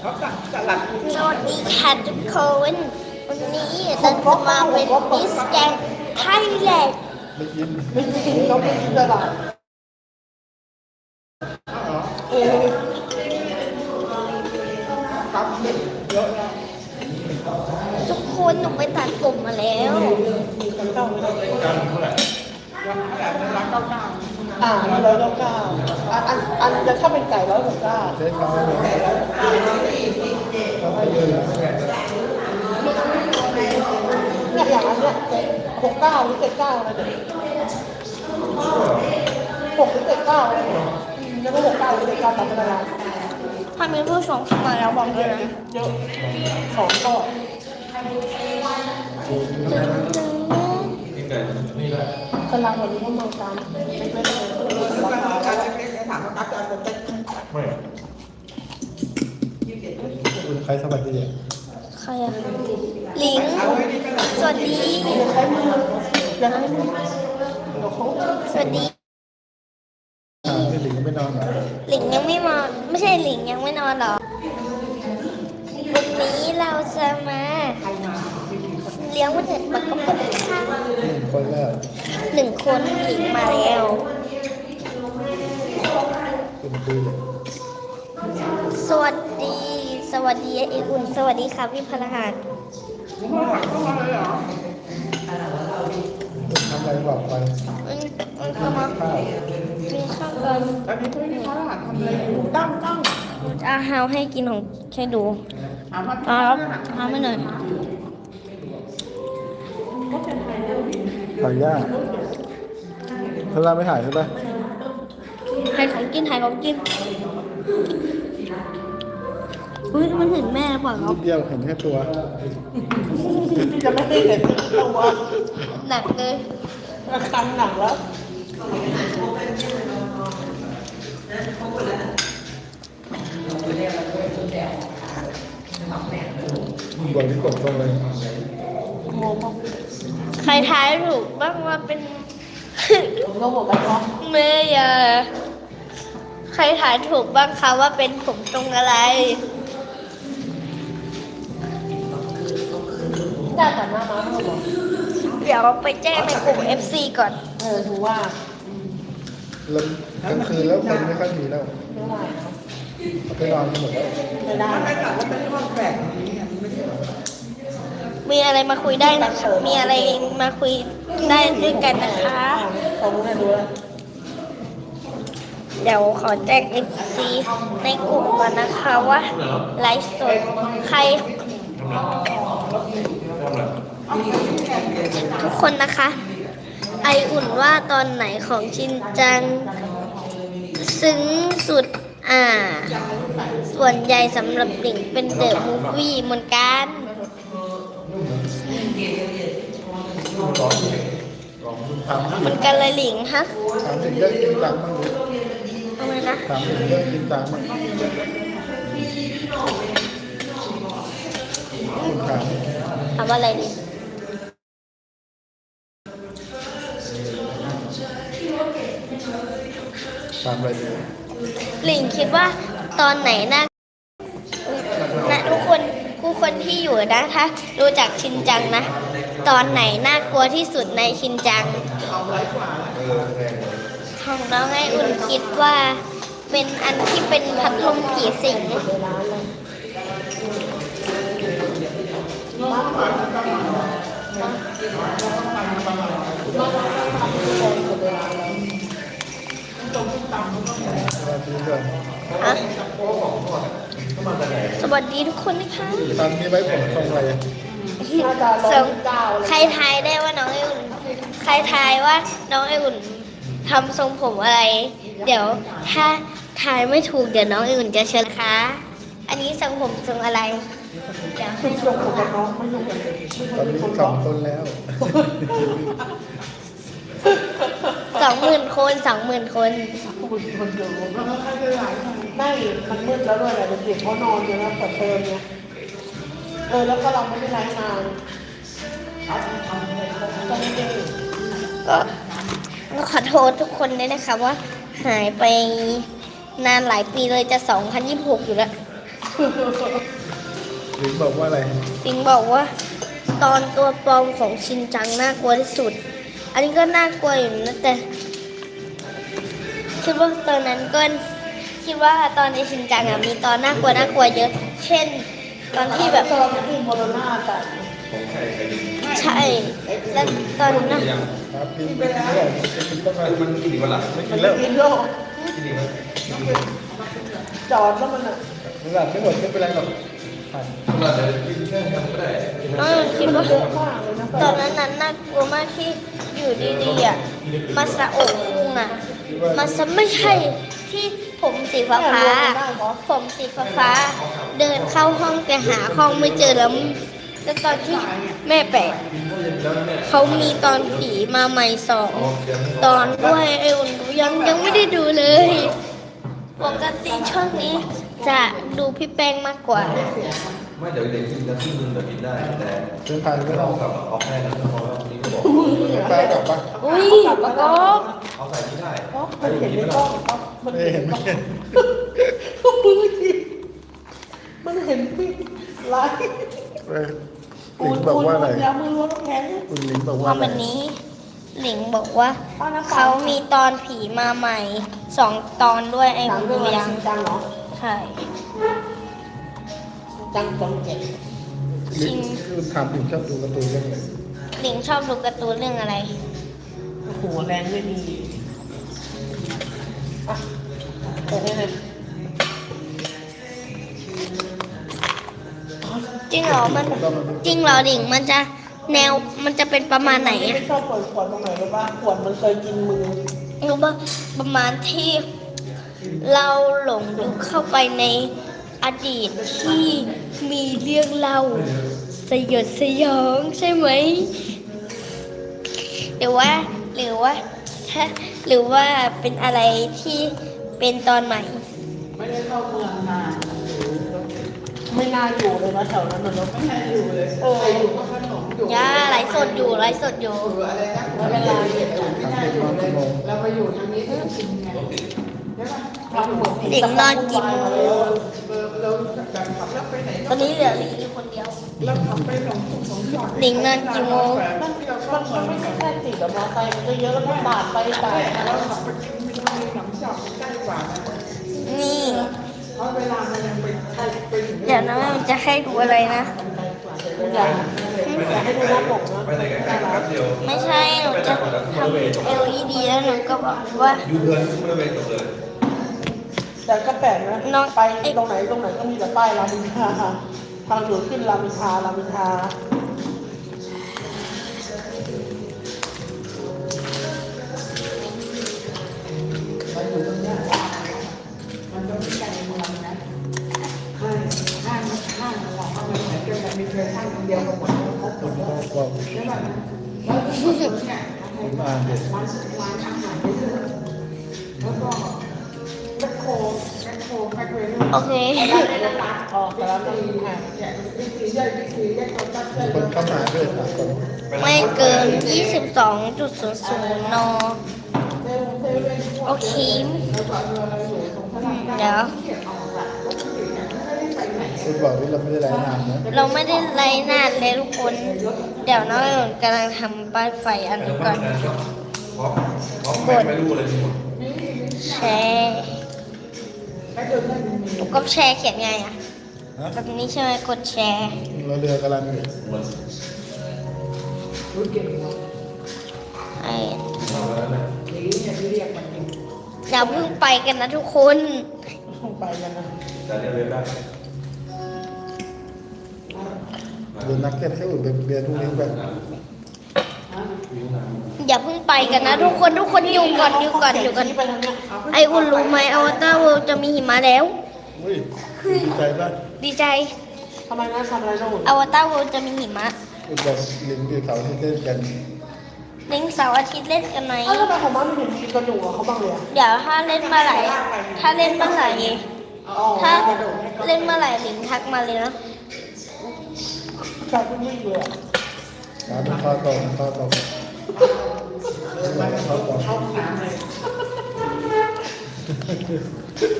เขาสั่งสลัดสวัสดีค่ะทุกคนวันนี้เราจะมาเป็นมิสแกนไทยแลนด์ไม่กินไม่กินเขาไม่กินสลัดเออตับเด็ดเยอะนะทุกคนหนูไปตัดผมมาแล้วเก้าเท่าไหร่เท่าไหร่เก้าเก้า อ่าร้อยเก้าเก้าอันอันอันจะถ้าเป็นไก่ร้อยหกเก้าเช็คน้อยเลยต้องไปเลยเนี่ยอย่างอันเนี้ยหกเก้าหรือเจ็ดเก้าอะไรเนี่ยหกหรือเจ็ดเก้าอะไรเนี่ยอืมยังไม่หกเก้าหรือเจ็ดเก้าจำไม่ได้แล้วถ้ามีผู้ชมเข้ามาแล้วบอกด้วยนะเยอะสองก็ กำลังวันนี้ก็มองตามไม่ไม่ได้ราคาแล้วถามว่ากั๊กจะจะไม่คุณใครสวัสดีอะใครอะหลิงสวัสดีใช้มือยังให้มือเดี๋ยวเขาสวัสดีหลิงยังไม่นอนเหรอหลิงยังไม่มาไม่ใช่หลิงยังไม่นอนหรอวันนี้เราจะมา ลี้ยงวันเกิดปักกระปุกค่ะหนึ่งคนแล้วหนึ่งคนหลิงมาแล้วเป็นปีเลยสวัสดี สวัสดีไออุ่น สวัสดีค่ะพี่พลหัสทำอะไรบอกไปมันมันเข้ามาข้าวกินข้าวกันอันนี้ไม่ได้เขาหาทำอะไรอยู่ตั้งตั้งอาหาวให้กินของแค่ดูถามว่าอ่าครับทำให้หน่อย ถ่ายยากเธอเราไม่ถ่ายใช่ปะให้ของกินให้ของกินอุ้ยมันถึงแม่เปล่าครันิบดเดียวเห็นแค่ตัวที่จะไม่ได้เห็นตัวหนักเลย คันหนักแล้ว บอกที่กดตรงเลยงงมาก ใครทายถูกบ้างว่าเป็นผมก็บอกกันว่าเมย์อะใครทายถูกบ้างคะว่าเป็นผมตรงอะไรได้แต่หน้าม้าเขาบอกเดี๋ยวไปแจ้งในกลุ่ม FC ก่อน เออถือว่าแล้วกลางคืนแล้วคนไม่ค่อยมีแล้วไม่ได้ไปนอนกันหมดแล้ว ไม่ได้ไม่กลับว่าเป็นห้องแปลกนี้ไม่ใช่ มีอะไรมาคุยได้นะคะมีอะไรมาคุยได้ด้วยกันนะคะ เดี๋ยวขอแจ้ง FC ในกลุ่มก่อนนะคะว่าไลฟ์สดใคร ทุกคนนะคะ ไออุ่นว่าตอนไหนของชินจัง ซึ้งสุดอ่า ส่วนใหญ่สำหรับหลิงเป็นเดอะมูฟวี่เหมือนกัน ถามเหมือนกันเลยหลิงฮะถามถึงเรื่องจริงจังบ้งทำไมนะถามถึงเยองจริงจังบ้งคุณถามถามว่าอะไรดีถามอะไรดีหลิงคิดว่าตอนไหนน่านะทุกคนผู้คนที่อยู่นะถ้าดูจากชินจังนะ ตอนไหนน่ากลัวที่สุดในชินจัง ของน้องไออุ่นคิดว่าเป็นอันที่เป็นพัดลมผีสิงสวัสดีทุกคนนะคะตอนนี้ไว้ผมทรงอะไร สร้อองยเก้าเลยใครทายได้ว่าน้องไออุ่น ใครทายว่าน้องไออุ่นทำทรงผมอะไร เดี๋ยวถ้าทายไม่ถูกเดี๋ยวน้องไออุ่นจะเชิญนะคะ อันนี้ทรงผมทรงอะไรเดี๋ยวคือจงผมกับน้องไม่ยุ่งกันตอนนี้สองคนแล้วสองหมื่นคนสองหมื่นคนคนคนเดียวไม่มันมืดแล้วด้วยแหละเด็กๆเขานอนอยู่แล้วเปิดเทอมเนี่ย เออแล้วก็เราไม่ได้ไลฟ์นานตอนนี้เด็กก็ขอโทษทุกคนด้วยนะคะว่า หายไปนานหลายปีเลยจะ 2026 อยู่แล้วหลิงบอกว่าอะไร ปิงบอกว่า ตอนตัวปลอมของชินจังน่ากลัวที่สุด อันนี้ก็น่ากลัวอยู่นะแต่ คิดว่าตอนนั้นก็คิดว่าตอนในชินจังอะมีตอนน่ากลัวน่ากลัวเยอะ เช่น ตอนที่แบบสลับที่โมโรนาแต่ใช่แล้วตอนนั้นครับพิมพ์ไปกินแล้วจะกินต้องอะไรมันกินอีกวันละไม่มักินนแล้วกินโลกกินอีกวันจอดแล้วมันอะเวลาไม่หมดไม่เป็นไรหรอกผ่านเราจะกินแค่กันก็ได้เออคิดว่าเยอะมากเลยนะตอนนั้นนั้นน่ากลัวมากที่อยู่ดีๆอะมาสะโอกคุงอะมาสะไม่ใช่ที่ ผมสีฟ้าฟ้าๆผมสีฟ้าฟ้าๆเดินเข้าห้องแต่หาห้องไม่เจอแล้วแล้วตอนที่แม่แปลกเขามีตอนผีมาใหม่สองตอนด้วยไอ้อุ่นยังยังไม่ได้ดูเลย ปกติช่วงนี้จะดูพี่แป้งมากกว่า ไม่เดี๋ยวเด็กกินแล้วที่มึงจะกินได้แต่เดินผ่านไม่เราต้องกลับเอาแค่นั้นพอแล้วนี่ก็บอกไปกลับปะอุ้ยประกอบเอาใส่ที่ได้เพราะมันเห็นในกล้องครับมันไม่เห็นไม่เห็นมือทีมันเห็นพี่ไลฟ์เออหลิงบอกว่าอะไรยามือล้วงแขนคุณหลิงบอกพว่าออะไรวันนี้หลิงบอกว่าเขามีตอนผีมาใหม่สองตอนด้วยไอ้หนังบุเรื่องอะไรยังจริงจังเหรอใช่จังจงเจ็ดหลิงคุณถามหลิงชอบดูการ์ตูนเรื่องอะไรหลิงชอบดูการ์ตูนเรื่องอะไรโอ้โหแรงไม่มีอะ เปิดได้เลยจริงเหรอ มันจริงเหรอหลิงมันจะแนวมันจะเป็นประมาณไหนไม่อะชอบเปิดขวดตรงไหนรู้ป่ะขวดมันเคยกินมือรู้ป่ะประมาณที่เราหลงยุคเข้าไปในอดีตที่มีเรื่องเล่าสยดสยองใช่ไหมหรือว่าหรือว่า หรือว่าเป็นอะไรที่เป็นตอนใหม่ ไม่ได้เข้าเมืองนานไม่น่าอยู่เลยนะแถวนั้นนะไม่น่าอยู่เลยเอออยู่ก็ขนมอยู่ย่าไลฟ์สดอยู่ไลฟ์สดอยู่อะไรนะไม่เป็นไรไม่น่าอยู่เลยเราไปอยู่ทางนี้จริงไงใช่ป่ะทำเหมือนเด็กนอนกี่โมงเราจะขับรถไปไหนตอนนี้เหลือหลิงอยู่คนเดียว เราขับไปสองสองฝั่งหลิงนอนกี่โมง มันมันไม่ใช่แค่ติดกับมอเตอร์ไซค์มันก็เยอะแล้วก็ปาดไปปาดมาแล้วขับไปกินมีมีหนังจับใกล้กว่านะนี่ เพราะเวลามันยังไปไปถึงเดี๋ยวนะมันจะให้ดูอะไรนะอยากอยากให้ดูหน้าปกนะไปไหนกันแป๊บเดียวไม่ใช่หนูจะทำ LED แล้วหนูก็บอกว่า ยูเทิร์นไม่ได้เวทจบเลยแต่ก็แปลกนะน้อง ไปตรงไหนตรงไหนก็มีแต่ป้ายรามอินทรา ทางอยู่ขึ้นรามอิทารามอินทามันก็ไม่ใช่ในเมืองนะห้างห้างห้างเราเอาไปไหนก็แบบมีเคยห้างเดียวแล้วครบหมดพ่แล้อวบอกใช่ป่ะแล้วที่สุดเนี่ยผมอ่านเด็กร้านร้านอาหารเยอะแล้วก็ โครแมคโครเนอร์โอเคออกแต่ละมันอะเนี่ยวิธีย่อยวิธีแยกตัวตั้งใจมีคนเข้ามาด้วยถามก่อนไม่เกิน 22.00นโอเคเดี๋ยวคุณบอกว่าเราไม่ได้รายงานนะ เราไม่ได้ไลน์นานเลยทุกคน เดี๋ยวน้องอุ่นกำลังทำป้ายไฟอันนี้ก่อนเพราะเพราะไม่รู้เลยทั้งหมดแชร์ ก็แชร์เขียนไงอะฮะแบบนี้ใช่ไหมกดแชร์ เราเรือกำลังอยู่ไอ้เอาแล้วนะอย่าเพิ่งไปกันนะทุกคนไปกันนะแต่เรียกเลยได้เรือนนักเก็ตให้อุ่นเป็นเบียร์ทุกนี้แบบ อย่าเพิ่งไปกันนะ ทุกคนทุกคนอยู่ก่อนอยู่ก่อนอยู่ก่อนไปทางเนี้ยไออุ่นรู้ไหมอวตารเวิลด์จะมีหิมะแล้วอุ้ยดีใจป่ะดีใจทำไมนะทำอะไรนะหุ่นอวตารเวิลด์จะมีหิมะอุ่นบอกลิงที่เขาที่เล่นกันเล่นเสาร์อาทิตย์เล่นกันไหมเอ้าทำไมของมันไม่เห็นมีกระดูกอะเขาบ้างเลยอะเดี๋ยวถ้าเล่นเมื่อไหร่ถ้าเล่นเมื่อไหร่อ๋อถ้ากระดูกให้เขาเล่นเมื่อไหร่ลิงทักมาเลยนะ จับไม่เลยอะน้ำเป็นข้อตรงข้อตรงข้อตรงเข้าห้องน้ำเลย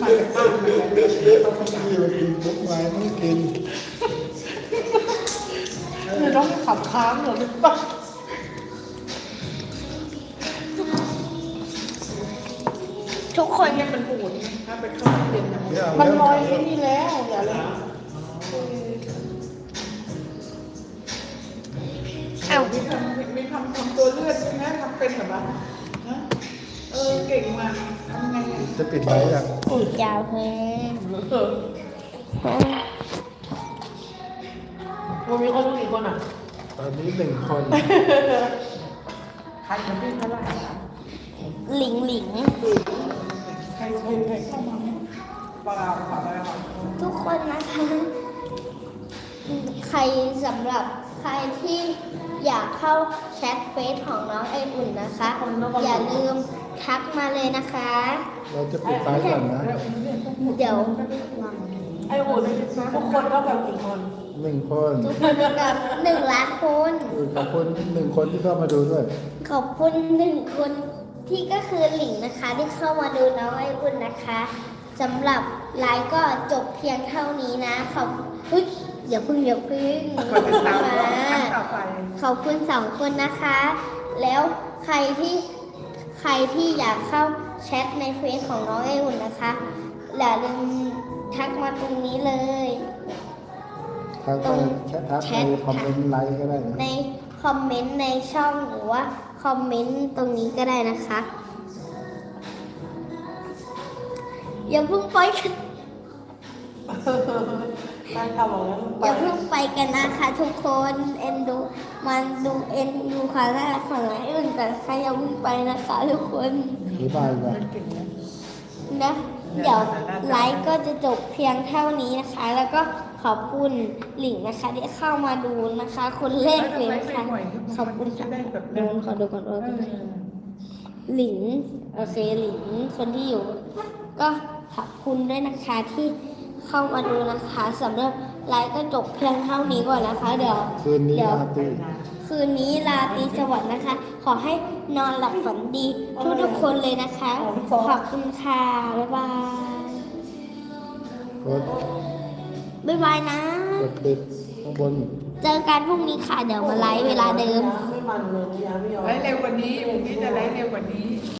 มาจากบ้านมาจากเด็กเราขยันที่เรากินทุกไม้ไม่กินเนี่ยน้องขับค้างเหรอหรือเปล่าทุกคนเนี่ยมันปวดไงถ้าไปเข้าเรียนนะไม่เอามันลอยไม่ไอ้เอานี่แล้วอย่าเลย เอ้ามีทำมีทำทำตัวเลือดใช่ไหมทำเป็นแบบว่าฮะเออเก่งมากทำไงอะจะปิดไว้ยังอีกยาวเฮ้ยเออมันมีคนต้องกี่คนอะตอนนี้หนึ่งคน ใครจะเป็นเท่าไหร่อะหลิงหลิง ใครใครใครเข้ามาปลาปลาอะไรอะทุกคนนะคะ ใครสำหรับใครที่ อยากเข้าแชทเฟซของน้องไออุ่นนะคะ อย่าลืมทักมาเลยนะคะ เราจะปิดไว้ก่อนนะเดี๋ยวไอ้โอุ่นทุกคนก็แบบกี่คนหนึ่งคนทุกคนกับหนึ่งล้านคนขอบคุณหนึ่งคนที่เข้ามาดูด้วย ขอบคุณหนึ่งคนที่ก็คือหลิงนะคะ ที่เข้ามาดูน้องไออุ่นนะคะสำหรับไลฟ์ก็จบเพียงเท่านี้นะขอบอุ๊ย อย่าพึ่งอย่าพึ่งก่อนจะตามมาต่อไปขอบคุณสองคนนะคะ แล้วใครที่ใครที่อยากเข้าแชทในเฟซของน้องไออุ่นนะคะ อย่าลืมทักมาตรงนี้เลยทางการแชททักแชในทคอมเมนต์ไลค์ก็ได้นะในคอมเมนต์ในช่องหรือว่าคอมเมนต์ตรงนี้ก็ได้นะคะ อย่าเพิ่งไปกัน ได้ข่าวบอกแล้วอย่าเพิ่งไปกันนะคะทุกคนเอ็นดูมันดูเอ็นดูความน่ารักของไออุ่นกันค่ะอย่าเพิ่งไปนะคะทุกคนหรือบายก่อนเก่งนะ นะเดี๋ยวไลฟ์ก็จะจบเพียงเท่านี้นะคะ แล้วก็ขอบคุณหลิงนะคะ ที่เข้ามาดูนะคะ คนแรกเลยนะคะขอบคุณค่ะได้แบบเดี๋ยวขอดูก่อนว่าเป็นใคร หลิงโอเคหลิงคนที่อยู่ ก็ขอบคุณด้วยนะคะที่ เข้ามาดูนะคะสำหรับไลฟ์ก็จบเพียงเท่านี้ก่อนนะคะ เดี๋ยวคืนนี้เดี๋ยวราตรีคืนนี้ราตรีสวัสดิ์นะคะ ขอให้นอนหลับฝันดี ทุกทุกๆคนเลยนะคะ ขอบคุณค่ะบ๊ายบายกดบ๊ายบายนะ กดปิดข้างบนเจอกันพรุ่งนี้ค่ะเดี๋ยวมาไลฟ์เวลาเดิม ไม่มันเลยยาไม่ยอมไล่เร็วกว่านี้พรุ่งนี้จะไล่เร็วกว่านี้